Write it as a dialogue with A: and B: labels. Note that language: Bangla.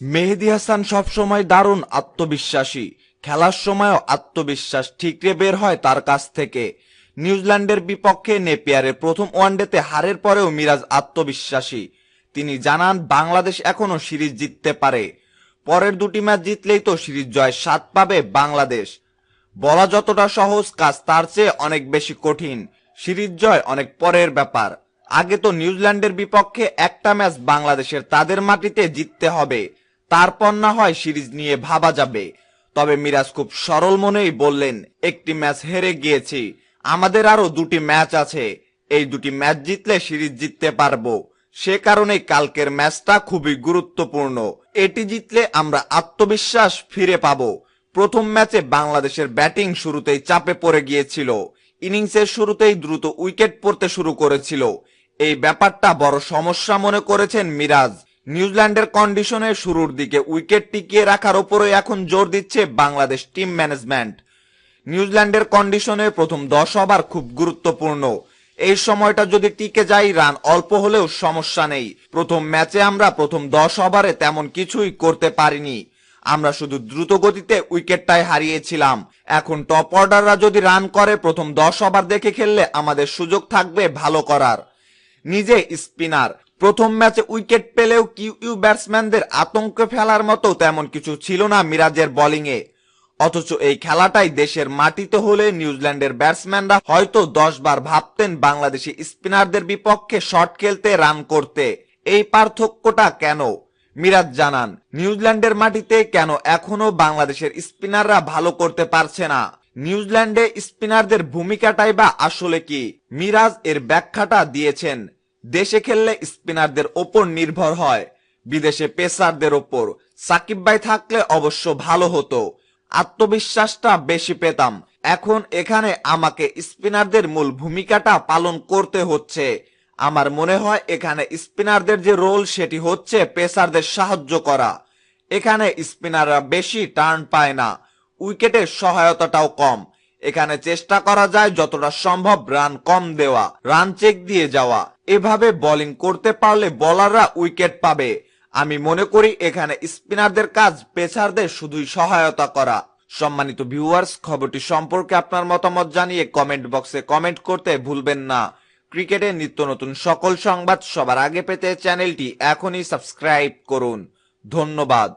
A: মেহেদি হাসান সবসময় দারুণ আত্মবিশ্বাসী। খেলার সময়ও আত্মবিশ্বাস ঠিকরে বের হয় তার কাছ থেকে। নিউজিল্যান্ডের বিপক্ষে নেপিয়ারের প্রথম ওয়ানডেতে হারের পরেও মিরাজ আত্মবিশ্বাসী। তিনি জানান, বাংলাদেশ এখনও সিরিজ জিততে পারে। পরের দুটি ম্যাচ জিতলেই তো সিরিজ জয় স্বাদ পাবে বাংলাদেশ। বলা যতটা সহজ, কাজ তার চেয়ে অনেক বেশি কঠিন। সিরিজ জয় অনেক পরের ব্যাপার। আগে তো নিউজিল্যান্ডের বিপক্ষে একটা ম্যাচ বাংলাদেশের তাদের মাটিতে জিততে হবে। তারপর না হয় সিরিজ নিয়ে ভাবা যাবে। তবে মিরাজ খুব সরল মনেই বললেন, একটি ম্যাচ হেরে গিয়েছি। আমাদের আরও দুটি ম্যাচ আছে। এই দুটি ম্যাচ জিতলে সিরিজ জিততে পারব। সে কারণে কালকের ম্যাচটা খুবই গুরুত্বপূর্ণ। এটি জিতলে আমরা আত্মবিশ্বাস ফিরে পাবো। প্রথম ম্যাচে বাংলাদেশের ব্যাটিং শুরুতেই চাপে পড়ে গিয়েছিল। ইনিংসের শুরুতেই দ্রুত উইকেট পড়তে শুরু করেছিল। এই ব্যাপারটা বড় সমস্যা মনে করেছেন মিরাজ। নিউজিল্যান্ডের কন্ডিশনে শুরুর দিকে উইকেট টিকিয়ে রাখার ওপরে এখন জোর দিচ্ছে বাংলাদেশ টিম ম্যানেজমেন্ট। নিউজিল্যান্ডের কন্ডিশনে প্রথম দশ ওভার খুব গুরুত্বপূর্ণ। এই সময়টা যদি টিকে যায়, রান অল্প হলেও সমস্যা নেই। প্রথম ম্যাচে আমরা প্রথম দশ ওভারে তেমন কিছুই করতে পারিনি। আমরা শুধু দ্রুত গতিতে উইকেটটাই হারিয়েছিলাম। এখন টপ অর্ডাররা যদি রান করে, প্রথম দশ ওভার দেখে খেললে আমাদের সুযোগ থাকবে ভালো করার। নিজে স্পিনার প্রথম ম্যাচে উইকেট পেলেও কিউ ব্যাটসম্যানদের আতঙ্কে ফেলার মতো তেমন কিছু ছিল না মিরাজের বোলিংয়ে। অথচ এই খেলাটাই দেশের মাটিতে হলে নিউজিল্যান্ডের ব্যাটসম্যানরা হয়তো দশ বার ভাবতেন বাংলাদেশি স্পিনারদের বিপক্ষে শট খেলতে, রান করতে। এই পার্থক্যটা কেন? মিরাজ জানান, নিউজিল্যান্ডের মাটিতে কেন এখনও বাংলাদেশের স্পিনাররা ভালো করতে পারছে না? নিউজিল্যান্ডে স্পিনারদের ভূমিকাটাই বা আসলে কি? মিরাজ এর ব্যাখ্যাটা দিয়েছেন। দেশে খেললে স্পিনারদের ওপর নির্ভর হয়। বিদেশে পেসারদের ওপর। সাকিব ভাই থাকলে অবশ্য ভালো হতো। আত্মবিশ্বাসটা বেশি পেতাম। এখন এখানে আমাকে স্পিনারদের মূল ভূমিকাটা পালন করতে হচ্ছে। আমার মনে হয় এখানে স্পিনারদের যে রোল, সেটি হচ্ছে পেসারদের সাহায্য করা। এখানে স্পিনাররা বেশি টার্ন পায় না। উইকেটের সহায়তাটাও কম। এখানে চেষ্টা করা যায় যতটা সম্ভব রান কম দেওয়া, রান চেক দিয়ে যাওয়া। এভাবে বোলিং করতে পারলে বলাররা উইকেট পাবে। আমি মনে করি এখানে স্পিনারদের কাজ পেসারদের শুধুই সহায়তা করা। সম্মানিত ভিউয়ার্স খবরটি সম্পর্কে আপনার মতামত জানিয়ে কমেন্ট বক্সে কমেন্ট করতে ভুলবেন না। ক্রিকেটের নিত্য নতুন সকল সংবাদ সবার আগে পেতে চ্যানেলটি এখনই সাবস্ক্রাইব করুন। ধন্যবাদ।